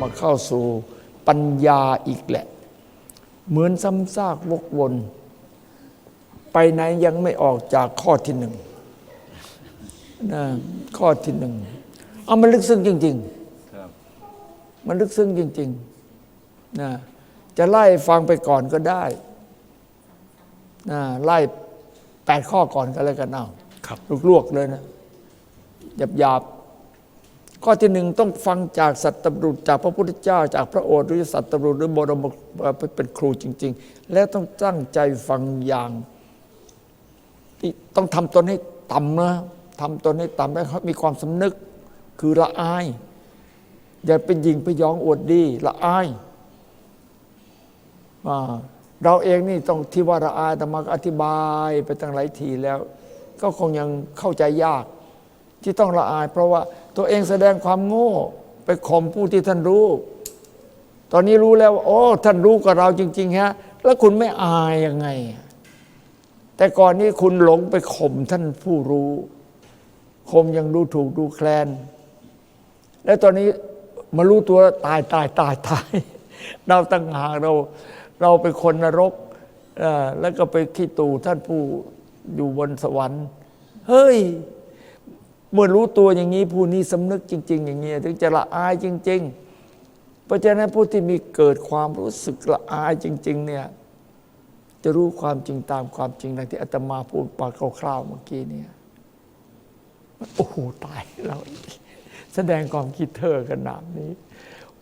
มาเข้าสู่ปัญญาอีกแหละ เหมือนซ้ำซากวกวน ไปไหนยังไม่ออกจากข้อที่หนึ่งนะข้อที่หนึ่งเอามันลึกซึ้งจริงครับๆมันลึกซึ้งจริงๆนะจะไล่ฟังไปก่อนก็ได้นะไล่แปดข้อก่อนก็แล้วกันเอาครับลวกๆเลยนะหยาบๆ ข้อที่หนึ่งต้องฟังจากสัตตบุรุษจากพระพุทธเจ้า จากพระโอษฐ์หรือสัตตบุรุษหรือบรมเป็นครูจริง ๆ แล้วต้องตั้งใจฟังอย่างที่ต้องทำตนให้ต่ำนะทำตนให้ต่ำแล้เขามีความสำนึกคือละอาย อย่าเป็นหญิงไปยองอวดดีละอายอ่าเราเองนี่ต้องที่ว่าละอายแต่มากอธิบายไปตั้งหลายทีแล้ว ก็คงยังเข้าใจยาก ที่ต้องละอาย เพราะว่าตัวเองแสดงความโง่ ไปข่มผู้ที่ท่านรู้ ตอนนี้รู้แล้วว่าโอ้ท่านรู้กับเราจริง ๆ ฮะ แล้วคุณไม่อายยังไง แต่ก่อนนี้คุณหลงไปข่มท่านผู้รู้ข่มยังดูถูกดูแคลน แล้วตอนนี้มารู้ตัวตายตายตายตาย เราตั้งหากเราเราเป็นคนนรกอ่อแล้วก็ไปขี้ตูท่านผู้อยู่บนสวรรค์ เฮ้ย เมื่อรู้ตัวอย่างนี้ผู้นี้สำนึกจริง ๆ อย่างนี้ถึงจะละอายจริง ๆ เพราะฉะนั้นผู้ที่มีเกิดความรู้สึกละอายจริง ๆ เนี่ยจะรู้ความจริงตามความจริงดังที่อาตมาพูดปากคร่าวๆเมื่อกี้เนี่ยโอ้โหตายเราแสดงความคิดเธอขนาดนี้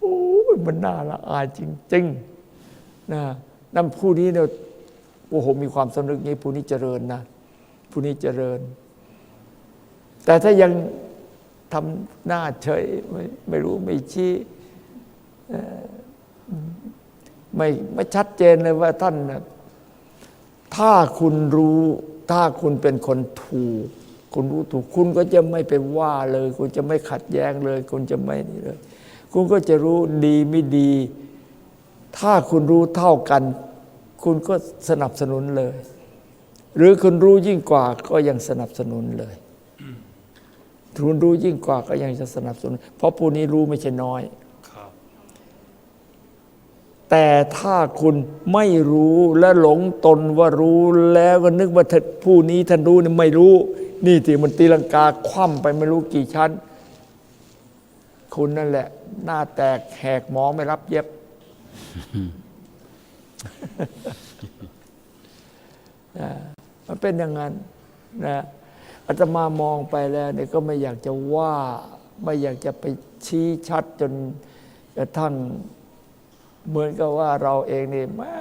โอ้ยมันน่าละอายจริงๆนะนั่นผู้นี้เนี่ยโอ้โหมีความสำนึกนี้ผู้นี้เจริญนะผู้นี้เจริญ แต่ถ้ายังทำหน้าเฉยไม่ไม่รู้ไม่ชี้ไม่ไม่ชัดเจนเลยว่าท่านนะถ้าคุณรู้ ถ้าคุณเป็นคนถูก คุณรู้ถูก คุณก็จะไม่ไปว่าเลย คุณจะไม่ขัดแย้งเลย คุณจะไม่นี่เลย คุณก็จะรู้ดีไม่ดี ถ้าคุณรู้เท่ากัน คุณก็สนับสนุนเลย หรือคุณรู้ยิ่งกว่าก็ยังสนับสนุนเลย คุณรู้ยิ่งกว่าก็ยังจะสนับสนุน เพราะผู้นี้รู้ไม่ใช่น้อยครับแต่ถ้าคุณไม่รู้และหลงตนว่ารู้แล้วก็นึกว่าท่านผู้นี้ท่านรู้นี่ไม่รู้ นี่ที่มันตีลังกาคว่ำไปไม่รู้กี่ชั้น คุณนั่นแหละ หน้าแตกแหกหมอไม่รับเย็บนะมันเป็นอย่างนั้นนะ อาตมามองไปแล้วเนี่ยก็ไม่อยากจะว่า ไม่อยากจะไปชี้ชัดจนกระทั่งเหมือนกับว่าเราเองนี่แม่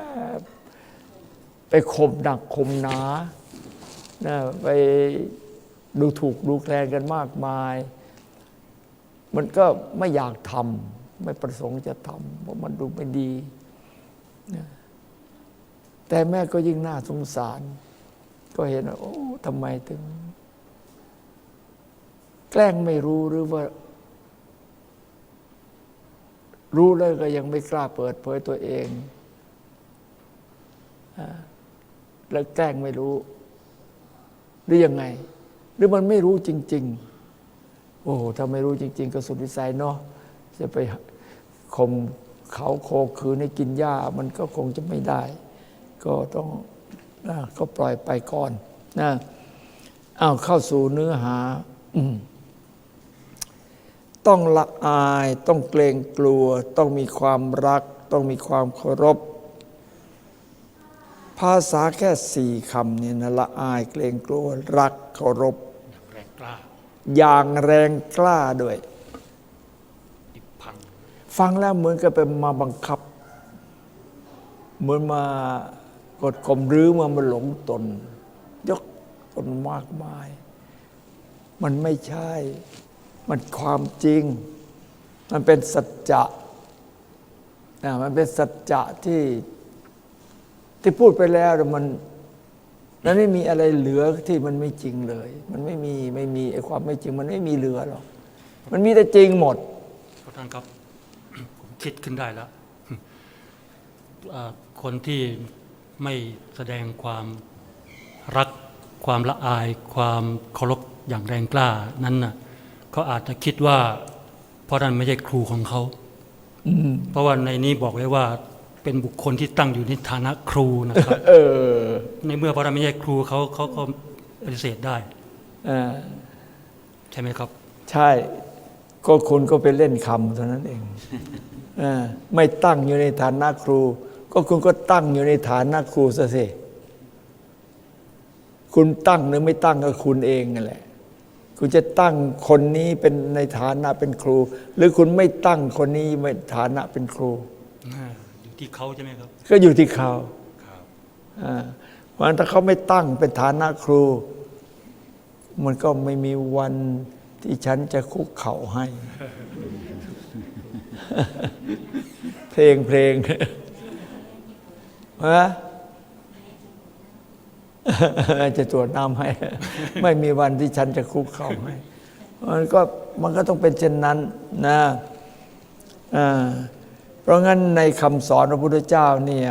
ไปข่มหนักข่มหนานะไปดูถูกดูแคลนกันมากมาย มันก็ไม่อยากทำไม่ประสงค์จะทำเพราะมันดูไม่ดีนะแต่แม่ก็ยิ่งน่าสงสาร ก็เห็นว่าโอ้ทำไมถึง แกล้งไม่รู้หรือว่า รู้แล้วก็ยังไม่กล้าเปิดเผยตัวเองอแล้วแกล้งไม่รู้ หรือยังไง หรือมันไม่รู้จริง ๆ โอ้โหถ้าไม่รู้จริง ๆ ก็สุดวิสัยเนาะจะไปข่มเขาโคคืนให้กินหญ้ามันก็คงจะไม่ได้ ก็ต้องก็ปล่อยไปก่อนนะอ้าวเข้าสู่เนื้อหา อืม ต้องละอาย ต้องเกรงกลัว ต้องมีความรัก ต้องมีความเคารพ ภาษาแค่สี่คำเนี่ยนะละอายเกรงกลัว รักเคารพอย่างแรงกล้าอย่างแรงกล้าด้วยดิบพังฟังแล้วเหมือนกับเป็นมาบังคับ เหมือนมากดข่มรื้อมามาหลงตน ยกตนมากมาย มันไม่ใช่ มันความจริง มันเป็นสัจจะนะมันเป็นสัจจะที่ที่พูดไปแล้วมันนั้นไม่มีอะไรเหลือที่มันไม่จริงเลย มันไม่มีไม่มีไอ้ความไม่จริง มันไม่มีเหลือหรอกมันมีแต่จริงหมดท่านครับผมคิดขึ้นได้แล้วคนที่ไม่แสดงความรักความละอาย ความเคารพอย่างแรงกล้านั้นน่ะ เขาอาจจะคิดว่า เพราะนั่นไม่ใช่ครูของเขาออืมเพราะว่าในนี้บอกไว้ว่าเป็นบุคคลที่ตั้งอยู่ในฐานะครูนะครับเออในเมื่อพระไม่ใช่ครูเขาเขาก็ปฏิเสธได้อ่าใช่ไหมครับ ใช่ ก็คุณก็ไปเล่นคำเท่านั้นเองอาไม่ตั้งอยู่ในฐานะครู ก็คุณก็ตั้งอยู่ในฐานะครูซะสิคุณตั้งหรือไม่ตั้งก็คุณเองนั่นแหละ คุณจะตั้งคนนี้เป็นในฐานะเป็นครู หรือคุณไม่ตั้งคนนี้ในฐานะเป็นครูอยู่ที่เขาใช่ไหมครับ ก็อยู่ที่เขาอ่าเพราะฉะนั้นถ้าเขาไม่ตั้งเป็นฐานะครู มันก็ไม่มีวันที่ฉันจะคุกเข่าให้ เพลงเพลงฮะ จะตรวจน้ำให้ ไม่มีวันที่ฉันจะคุกเข่าให้มันก็มันก็ต้องเป็นเช่นนั้นนะเพราะงั้นในคำสอนพระพุทธเจ้าเนี่ย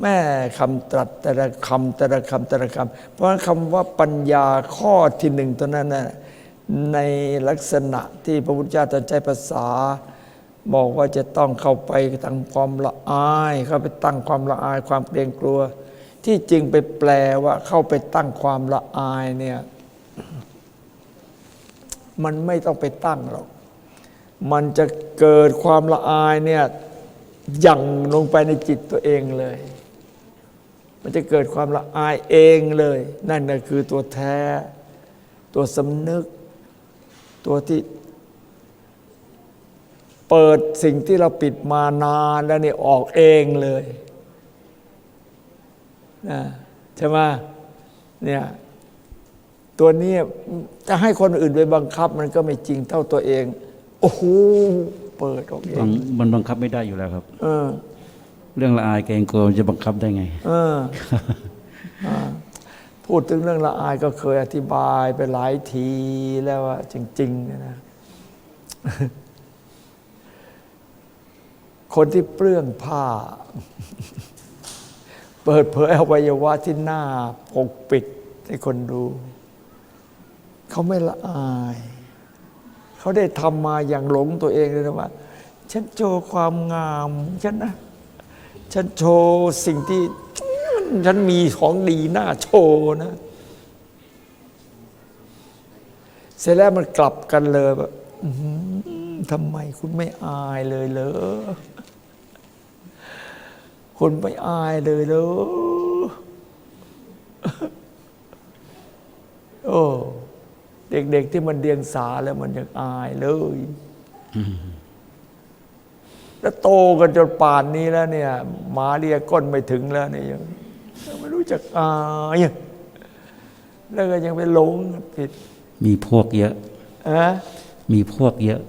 แม่คำตรัสแต่ละคำแต่ละคำแต่ละคำเพราะคำว่าปัญญาข้อที่หนึ่งตัวนั้นน่ะในลักษณะที่พระพุทธเจ้าตรัสใช้ภาษา บอกว่าจะต้องเข้าไปตั้งความละอาย เข้าไปตั้งความละอายความเกรงกลัว ที่จริงไปแปลว่าเข้าไปตั้งความละอายเนี่ย มันไม่ต้องไปตั้งหรอก มันจะเกิดความละอายเนี่ยยั่งลงไปในจิตตัวเองเลย มันจะเกิดความละอายเองเลย นั่นก็คือตัวแท้ ตัวสำนึก ตัวที่เปิดสิ่งที่เราปิดมานานแล้วนี่ออกเองเลย นะใช่ไหมเนี่ยตัวนี้จะให้คนอื่นไปบังคับ มันก็ไม่จริงเท่าตัวเอง โอ้โหเปิดออกเอบังงมันบังคับไม่ได้อยู่แล้วครับ เออ เรื่องละอายเกรงกลัวมันจะบังคับได้ไง เอออ่าพูดถึงเรื่องละอายก็เคยอธิบายไปหลายทีแล้วว่าจริงๆเนี่ยนะ คนที่เปลื้องผ้า เปิดเผยอวัยวะที่หน้าปกปิดให้คนดู เขาไม่ละอาย เขาได้ทำมาอย่างหลงตัวเองเลยนะว่า ฉันโชว์ความงามฉันนะ ฉันโชว์สิ่งที่ฉันมีของดีหน้าโชว์นะ เสร็จแล้วมันกลับกันเลยแบบทำไมคุณไม่อายเลยเหรอ คุณไม่อายเลยเหรอโอ้ เด็กๆที่มันเดียงสาแล้วมันยังอายเลย แล้วโตกันจนป่านนี้แล้ว เนี่ยหมาเลียก้นไม่ถึงแล้วเนี่ยยังยังไม่รู้จักอายแล้วก็ยังไปหลงผิด มีพวกเยอะอะมีพวกเยอะ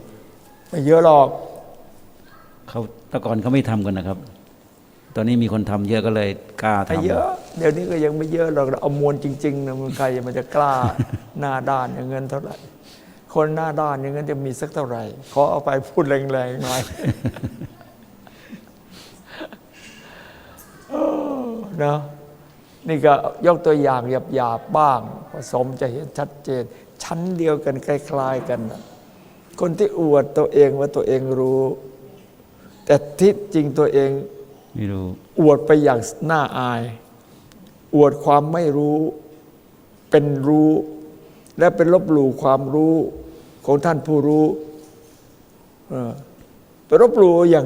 ไม่เยอะหรอกเขาแต่ก่อนเขาไม่ทำกันนะครับ ตอนนี้มีคนทำเยอะก็เลยกล้าทำเยอะ เดี๋ยวนี้ก็ยังไม่เยอะหรอกเอามวลจริงๆนะมันใครมันจะกล้าหน้าด้านอย่างเงินเท่าไหร่คนหน้าด้านอย่างเงินจะมีสักเท่าไหร่ขอเอาไปพูดแรงๆหน่อยเนาะนี่ก็ยกตัวอย่างหยาบๆบ้าง ผสมจะเห็นชัดเจน ชั้นเดียวกันคล้ายๆกัน คนที่อวดตัวเองว่าตัวเองรู้ แต่ที่จริงตัวเอง ไม่รู้ อวดไปอย่างน่าอาย อวดความไม่รู้เป็นรู้ และเป็นลบหลู่ความรู้ของท่านผู้รู้เออไปลบหลู่อย่าง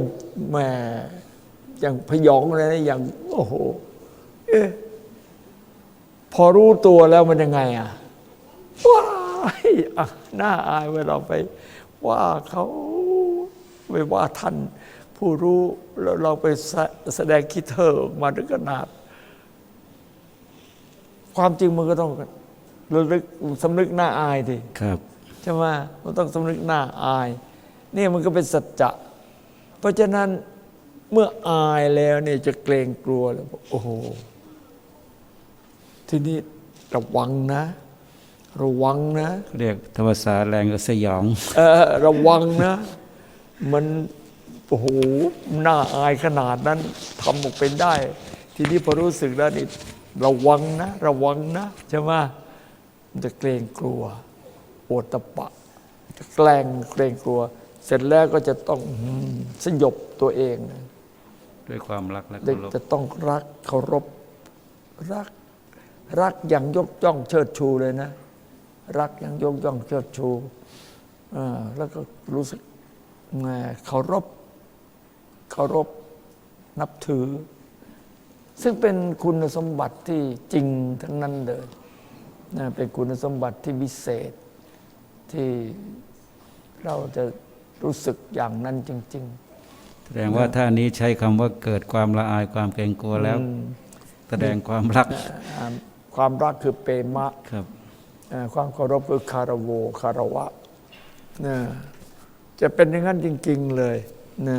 แหมอย่างพยองอะไรนะอย่างโอ้โหเอ๊ะพอรู้ตัวแล้วมันยังไงอะว้ายน่าอายเวลาไป ว่าเขาไปว่าท่าน ผู้รู้แล้วเราไปแสแสดงคิดเธอออกมาถึงขนาด ความจริงมันก็ต้องระลึกสำนึกหน้าอายทีครับใช่ไหมมันต้องสำนึกหน้าอาย นี่มันก็เป็นสัจจะเพราะฉะนั้นเมื่ออายแล้วเนี่ยจะเกรงกลัวแล้วบอกโอ้โหทีนี้ระวังนะ ระวังนะ เรียกธรรมศาสตร์แรงก็สยอง เออระวังนะ มัน โอ้โหน่าอายขนาดนั้นทำออกเป็นได้ ทีนี้พอรู้สึกแล้วนี่ระวังนะ ระวังนะใช่ไหมมันจะเกรงกลัวโอตตะปะจะแกล้งเกรงกลัว เสร็จแล้วก็จะต้องอืมสยบตัวเองนะด้วยความรักและเด็กเคารพจะต้องรักเคารพรัก รักอย่างยกย่องเชิดชูเลยนะ รักอย่างยกย่องเชิดชูอ่าแล้วก็รู้สึกแหมเคารพ เคารพนับถือ ซึ่งเป็นคุณสมบัติที่จริงทั้งนั้นเลยนะเป็นคุณสมบัติที่วิเศษที่เราจะรู้สึกอย่างนั้นจริงแสดงว่าท่านี้ใช้คำว่าเกิดความละอายความเกรงกลัวๆแล้วอืมแสดงความรักอ่าความรักคือเปมะครับอ่าความเคารพคือคารโวคารวะนะจะเป็นอย่างนั้นจริง ๆ เลยนะ